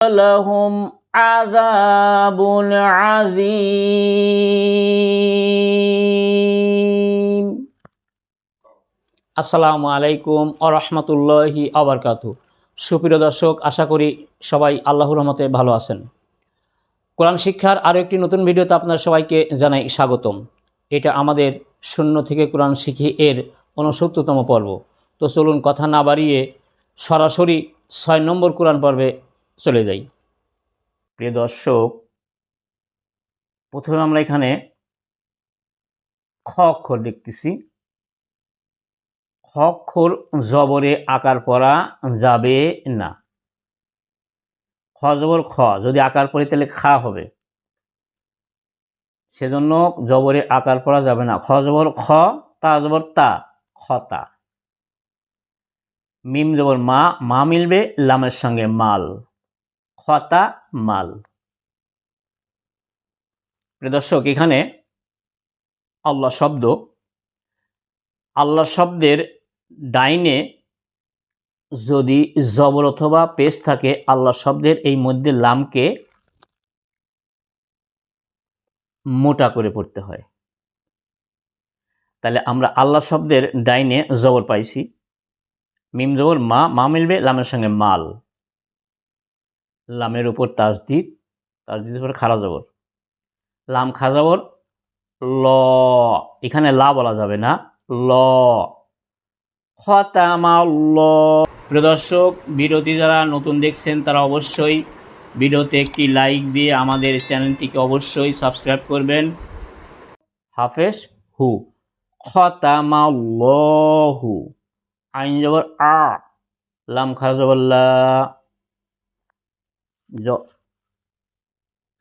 لهم عذاب عظيم আসসালামু আলাইকুম আ রহমতুল্লাহি আবরকাতু সুপ্রিয় দর্শক আশা করি সবাই আল্লাহর রহমতে ভালো আছেন কোরআন শিক্ষার আরও একটি নতুন ভিডিওতে আপনার সবাইকে জানাই স্বাগতম এটা আমাদের শূন্য থেকে কোরআন শিখি এর ঊনসত্তরতম পর্ব তো চলুন কথা না বাড়িয়ে সরাসরি ছয় নম্বর কোরআন পর্বে চলে যাই। প্রিয় দর্শক, প্রথমে আমরা এখানে খ অক্ষর দেখতেছি খ অক্ষর জবরে আকার পড়া যাবে না। খ জবর খ, যদি আকার পড়ে তাহলে খা হবে। সেজন্য জবরে আকার পড়া যাবে না। খ জবর খ, তা জবর তা খতা মিম জবর মা মা মিলবে, লামের সঙ্গে মাল। খতা মাল। দর্শক, এখানে আল্লাহ শব্দ আল্লাহ শব্দের ডাইনে যদি জবর অথবা পেশ থাকে আল্লাহ শব্দের এই মধ্যে লামকে মোটা করে পড়তে হয়। তাহলে আমরা আল্লাহ শব্দের ডাইনে জবর পাইছি। মিম জবর, মা মা মিলবে, লামের সঙ্গে মাল। লামের উপর তাজদিদ, তাজদিদের উপর খারা জবর। লাম খা জবর, ল, এখানে লা বলা যাবে না, ল। খতামাল্ল। প্রিয় দর্শক যারা নতুন দেখছেন, তারা অবশ্যই ভিডিওতে একটি লাইক দিয়ে আমাদের চ্যানেলটিকে অবশ্যই সাবস্ক্রাইব করবেন। হাফেজ হু। খতামাল্লাহু আইন জবর আ, লাম খারা জবর লা। জ,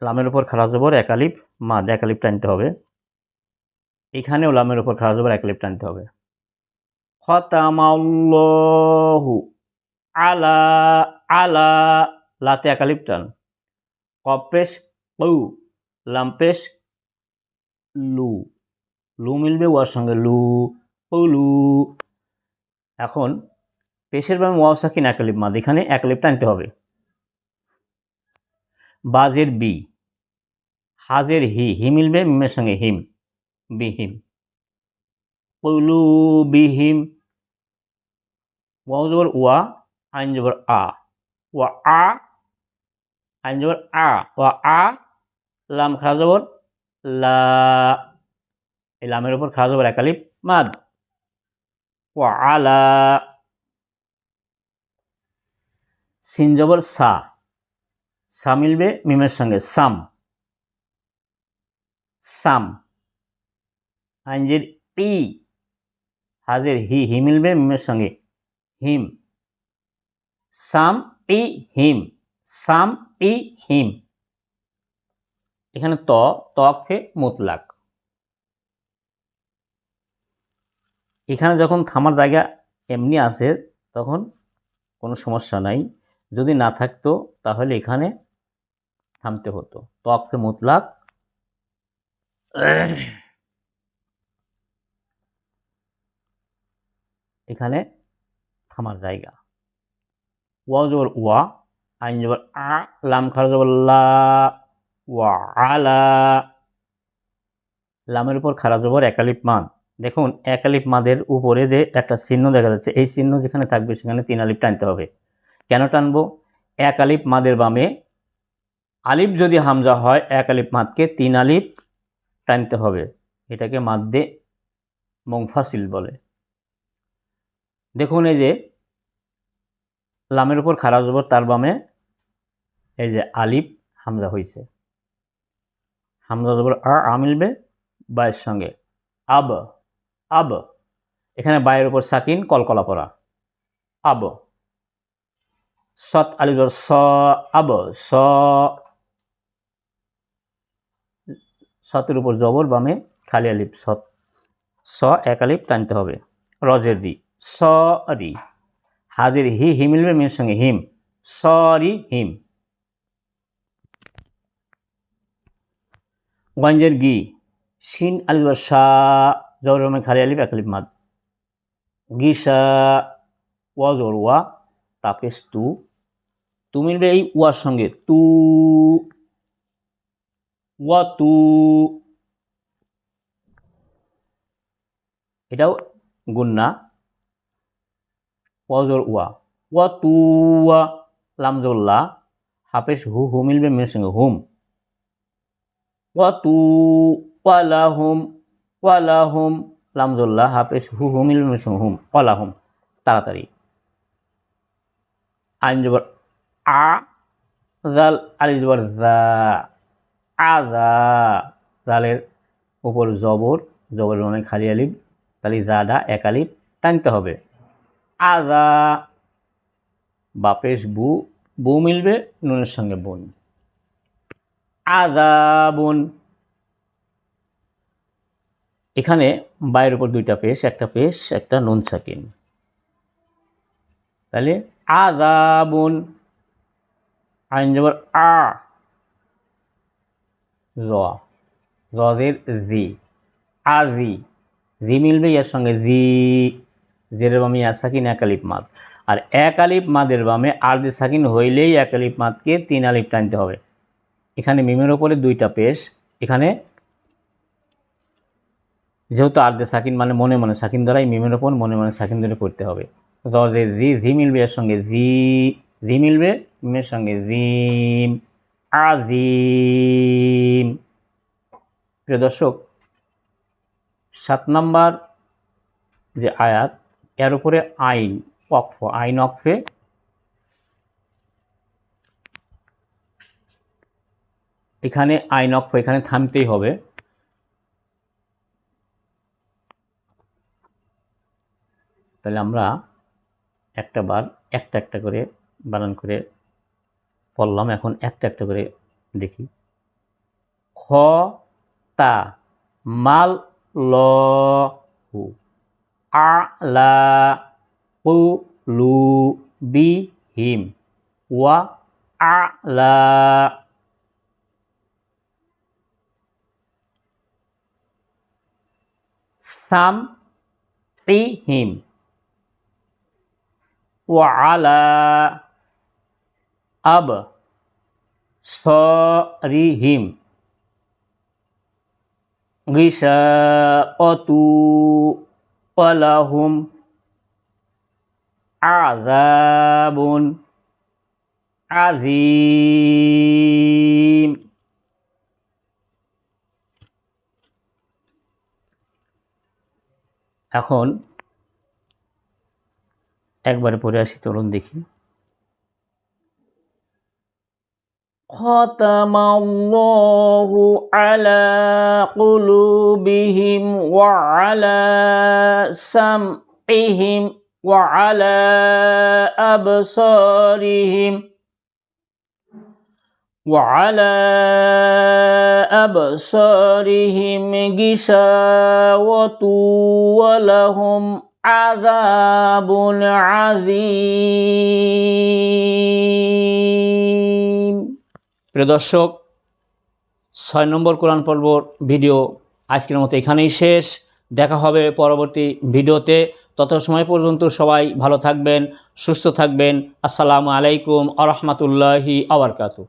লামের উপর খারা জবর একালিপ মাদ একালিপ টানতে হবে। এখানেও লামের উপর খারা জবর একালিপ টানতে হবে। খতামাল্লাহু আলা আলা, লাতে একালিপ টান। কপেশ, উ, লাম্পেশ, লু। লু মিলবে ওয়ার সঙ্গে লু লু। এখন, পেশের বামে ওয়াও সাকিন একালিপ মাদ। এখানে একালিপ টানতে হবে। বাজের বি। হাজের হি। হি মিলবে, মিমের সঙ্গে হিম। বিহিম কলু বিহিম ওয়াও জবর ওয়া, আইন জবর আ। ওয়া আ, আইন জবর আ। ওয়া আ, লাম খারা জবর লা। এই লামের উপর খারা জবর একালিপ মাদ। ওয়া আলা সিন জবর সা। সা মিলবে, মিমের সঙ্গে, সাম। সাম। আইনজের ই হাজের হি হি মিলবে, মিমের সঙ্গে, হিম। সাম ই হিম। সাম ই হিম। এখানে ত, তফে মুতলাক। এখানে যখন থামার জায়গা এমনি আসে তখন কোনো সমস্যা নাই। যদি না থাকতো, তাহলে এখানে থামতে হতো। তফে মুতলাক। এখানে থামার জায়গা। ওয়া জবর ওয়া, আইন জবর আ, লাম খার জবর লা আলা। লামের উপর খারা জবর একালিপ মাদ দেখুন, একালিপ মাদের উপরে যে একটা চিহ্ন দেখা যাচ্ছে, এই চিহ্ন যেখানে থাকবে সেখানে তিন আলিপ টানতে হবে। কেন টানবো? এক আলিপ মাদের বামে। আলিফ যদি হামজা হয়, এক আলিফ মাদকে তিন আলিফ টানতে হবে। এটাকে মাদ্দে মংফাসিল বলে। দেখুন এই যে, লামের উপর খারাপ জবর, তার বামে এই যে আলিফ হামজা হয়েছে হামজা জবর আ আ মিলবে বায়ের সঙ্গে। আব আব। এখানে বায়ের উপর সাকিন, কলকলা পড়া আব। সৎ আলিফ স আব, স। সতের উপর জবর বামে খালি আলিফ, সৎ। স এক আলিফ টানতে হবে। রজের দি সরি হাজির হি হি মিলবে মেয়ের সঙ্গে, হিম। সরি হিম। গঞ্জের গি, শিন আলিফ সা, জবর বামে খালি আলিফ, এক আলিফ মাদ। গিসা ওয়া জোর ওয়া তাপেস তু মিলবে এই ওয়ার সঙ্গে তু ওয়া তু। এটাও গুন্না ওয়াজর ওয়া ওয়া তু ওয়া লামজোল্লা হাফেজ হু হু মিলবে মেয়ের সঙ্গে হুম। ওয়া তু ওয়ালা হুম ওয়ালা হুম লামজোল্লা হাফেজ হু হু মিলবে মেয়ের সঙ্গে হুম। ওয়ালা হুম। তাড়াতাড়ি। আইন জবর আ জাল আলি জবর দা আদা জালের উপর জবর, জবরের মানে খালি আলিফ, তাহলে জাডা, এক আলিফ, টানতে হবে। আদা বাপেশ বু বউ মিলবে, নুনের সঙ্গে বোন। আদা বোন। এখানে বাইরের উপর দুইটা পেশ, একটা পেশ, একটা নুন সাকিন। তাহলে আদাবুন আইন জবর আ। র রদের জি। আজি জি। মিলবে এর সঙ্গে জি। জের বামে আর সাকিন এক আলিফ মাদ। আর এক আলিফ মাদের বামে আর যে সাকিন হইলেই এক আলিফ মাদকে তিন আলিফ টানতে হবে। এখানে মিমের ওপরে দুইটা পেশ। এখানে যেহেতু আর্ধে সাকিন মানে মনে মনে সাকিন দ্বারাই মিমের ওপর মনে মনে সাকিন ধরে করতে হবে। রজে জি জি মিলবে এর সঙ্গে জি। জি মিলবে, মিমের সঙ্গে জিম আজিম প্রিয় দর্শক, সাত নম্বর যে আয়াত, এর উপরে আইন অক্ফ আইন অক্ফে এখানে আইন অক্ফ এখানে থামতেই হবে। তাহলে আমরা একটা বার, একটা একটা করে বানান করে পড়লাম। এখন একটা একটা করে দেখি। খ, তা, মাল, ল, হু। আ, লা লু, বি, হিম। ওয়া, আ, লা। সাম হিম। আব সরিহিম গিসা অতু অলাহুম আজাবুন আজিম এখন একবার পরে আসি তরুণ দেখি। ختم الله على قلوبهم وعلى سمعهم وعلى أبصارهم وعلى أبصارهم غشاوة ولهم عذاب عظيم. প্রিয় দর্শক, ছয় নম্বর কোরআন পর্বর ভিডিও আজকের মতো এখানেই শেষ। দেখা হবে পরবর্তী ভিডিওতে। তত সময় পর্যন্ত সবাই ভালো থাকবেন, সুস্থ থাকবেন। আসসালামু আলাইকুম আ রহমতুল্লাহি আবরকাতু